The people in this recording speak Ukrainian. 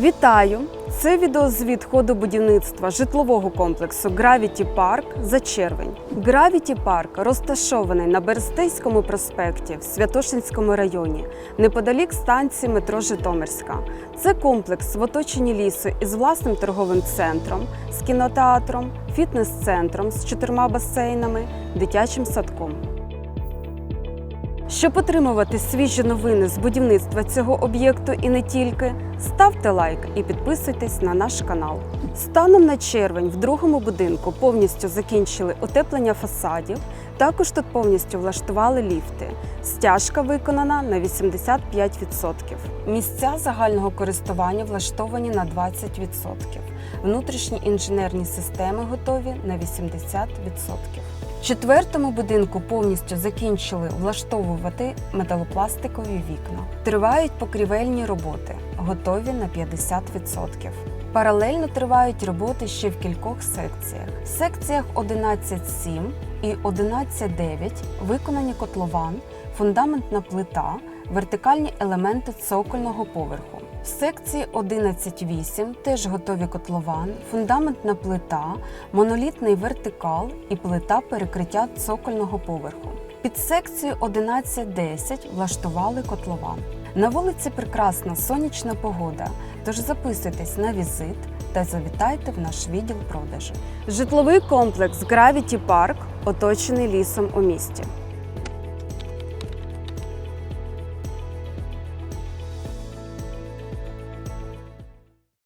Вітаю! Це відеозвіт ходу будівництва житлового комплексу Gravity Park за червень. Gravity Park розташований на Берестейському проспекті в Святошинському районі, неподалік станції метро Житомирська. Це комплекс в оточенні лісу із власним торговим центром, з кінотеатром, фітнес-центром з чотирма басейнами, дитячим садком. Щоб отримувати свіжі новини з будівництва цього об'єкту і не тільки, ставте лайк і підписуйтесь на наш канал. Станом на червень в другому будинку повністю закінчили утеплення фасадів. Також тут повністю влаштували ліфти. Стяжка виконана на 85%. Місця загального користування влаштовані на 20%. Внутрішні інженерні системи готові на 80%. В четвертому будинку повністю закінчили влаштовувати металопластикові вікна. Тривають покрівельні роботи, готові на 50%. Паралельно тривають роботи ще в кількох секціях. В секціях 11.7 і 11.9 виконані котлован, фундаментна плита, вертикальні елементи цокольного поверху. В секції 11.8 теж готові котлован, фундаментна плита, монолітний вертикал і плита перекриття цокольного поверху. Під секцією 11.10 влаштували котлован. На вулиці прекрасна сонячна погода, тож записуйтесь на візит та завітайте в наш відділ продажу. Житловий комплекс Gravity Park оточений лісом у місті.